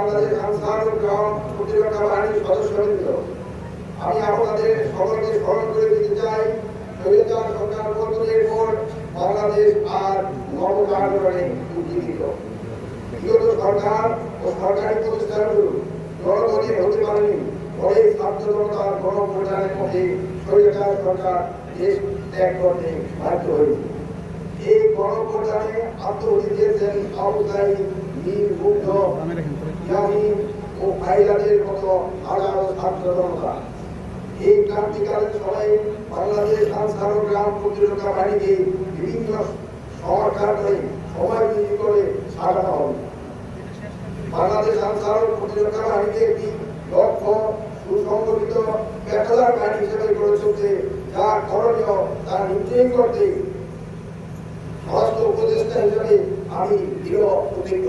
Answer গ্রাম প্রতিরক্ষা বাহিনীর সদস্যবৃন্দ আমি আপনাদের সকলকে স্মরণ করে দিতে চাই স্বৈরাচার সরকার পতনের পর বাংলাদেশ আর বিগত সরকার ও সরকারি প্রতিষ্ঠানগুলো জনগণের হতে পারেনি ফলে ছাত্র জনতার গণপ্রচারের মধ্যে স্বৈরাচার সরকার দেশ ত্যাগ করতে বাধ্য হয়েছে। এই গণপ্রচারে আত্মহতি দিয়েছেন মুগ্ধ ইয়ামিন ফাইলাদের মতো হাজারো ছাত্র এই ক্রান্তিকালীন সময়ে বাংলাদেশ গ্রাম প্রতিরক্ষা বাহিনীকে বিভিন্ন সরকার সময় তৈরি করে সাজানো হবে বাংলাদেশ প্রতিরক্ষা বাহিনীকে একটি দক্ষ সুসংগঠিত পেশাদার বাহিনী হিসেবে গড়ে তুলতে যা করণীয় তা নিশ্চয়ই করতে স্বরাষ্ট্র উপদেষ্টা হিসেবে আমি দৃঢ় প্রতিজ্ঞ।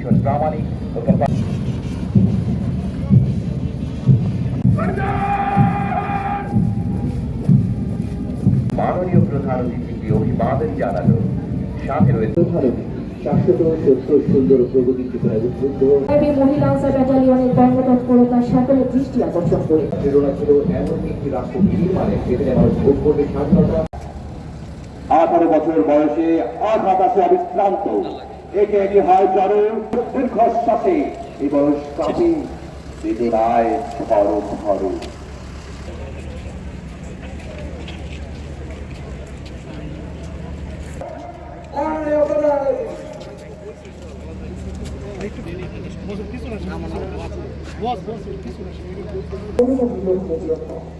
বিভূতিভূষণ প্রামাণিক ও মাননীয় প্রধান অতিথিকে অভিবাদন জানালো। সাথে রয়েছে শাশ্বত সত্য সুন্দর প্রগতি মহিলা আনসার ব্যাটালিয়নের কর্মতৎপরতা সকলের দৃষ্টি আকর্ষণ করে। প্রেরণা ছিল এমন একটি রাষ্ট্র নির্মাণে যেখানে মানুষ ভোট করবে স্বাধীনতা। আঠারো বছর বয়সে আট বাতাসে অবিশ্রান্ত একে একে হয় চরম দীর্ঘশ্বাসে বয়স কাপি বেদনায় ধর ধর অনুমতি লোক